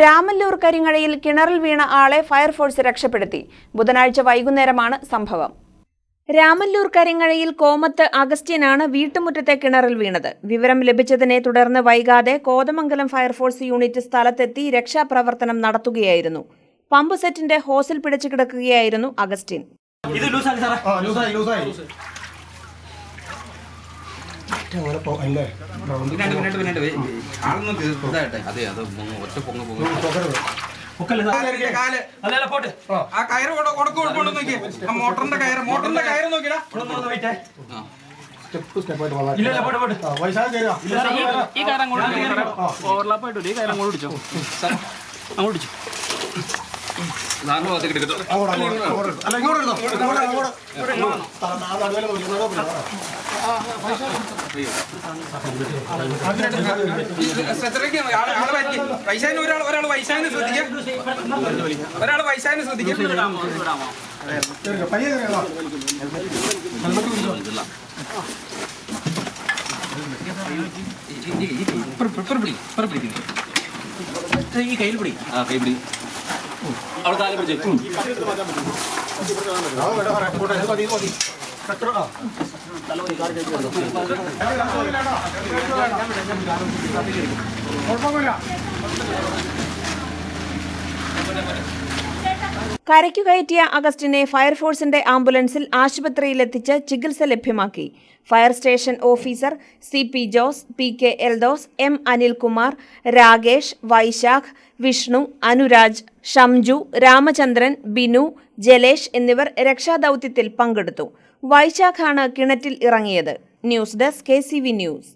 രാമല്ലൂർ കരിങ്ങഴയിൽ കിണറിൽ വീണ ആളെ ഫയർഫോഴ്സ് രക്ഷപ്പെടുത്തി. ബുധനാഴ്ച വൈകുന്നേരമാണ് സംഭവം. രാമല്ലൂർ കരിങ്ങഴയിൽ കോമത്ത് അഗസ്റ്റ്യനാണ് വീട്ടുമുറ്റത്തെ കിണറിൽ വീണത്. വിവരം ലഭിച്ചതിനെ തുടർന്ന് വൈകാതെ കോതമംഗലം ഫയർഫോഴ്സ് യൂണിറ്റ് സ്ഥലത്തെത്തി രക്ഷാപ്രവർത്തനം നടത്തുകയായിരുന്നു. പമ്പ് സെറ്റിന്റെ ഹോസിൽ പിടിച്ചു കിടക്കുകയായിരുന്നു അഗസ്റ്റിൻ ആളൊന്നും കേ- ഇതാകട്ടെ. അതെ അത് ഒറ്റ പൊങ്ങ്. പോകരുത്. അല്ലല്ല പോട്ടെ. ആ കയറ് കൊട- കൊടക്ക് കൊണ്ട് നോക്കിയേ. ആ മോട്ടറിന്റെ കയറ് മോട്ടറിന്റെ കയറ് ആ. സ്റ്റെപ്പ് സ്റ്റെപ്പ് ആയിട്ട് വന്നാൽ ഇല്ല പോട്ടെ പോട്ടെ. വൈശാഖ കയറുക ഈ കാര്യം അങ്ങോട്ട് ഓവർലാപ്പ് ആയിട്ട് ഈ കയറ് അങ്ങോട്ട് പിടിച്ചോ. അങ്ങോട്ട് പിടിച്ചു. അല്ല ഇങ്ങോട്ട് ഇങ്ങോട്ട് അങ്ങോട്ട്. വൈശാഖിന് ഒരാൾ ഒരാൾ വൈശാഖിനെ ശ്രദ്ധിക്കാം ഒരാൾ വൈശാഖിനെ ശ്രദ്ധിക്കാം. ഈ കയ്യിൽ പിടി ആ കൈ പിടി അവിടെ താഴെ പിടിച്ചു ആ, വേണ്ട, വേണ്ട, പോട്ടെ, ഇത് മതി, ഇത് മതി. കട്ടർ, ആ. കുഴപ്പമൊന്നുമില്ല കരയ്ക്കു കയറ്റിയ അഗസ്റ്റിനെ ഫയർഫോഴ്സിന്റെ ആംബുലൻസിൽ ആശുപത്രിയിലെത്തിച്ച് ചികിത്സ ലഭ്യമാക്കി fire station officer C P Jose P K Eldhose M Anilkumar Rakesh Vaishakh Vishnu Anuraj Shamju Ramachandran Binu Jalesh എന്നിവർ രക്ഷാദൌത്യത്തിൽ പങ്കെടുത്തു വൈശാഖാണ് കിണറ്റിൽ ഇറങ്ങിയത്. News desk K news.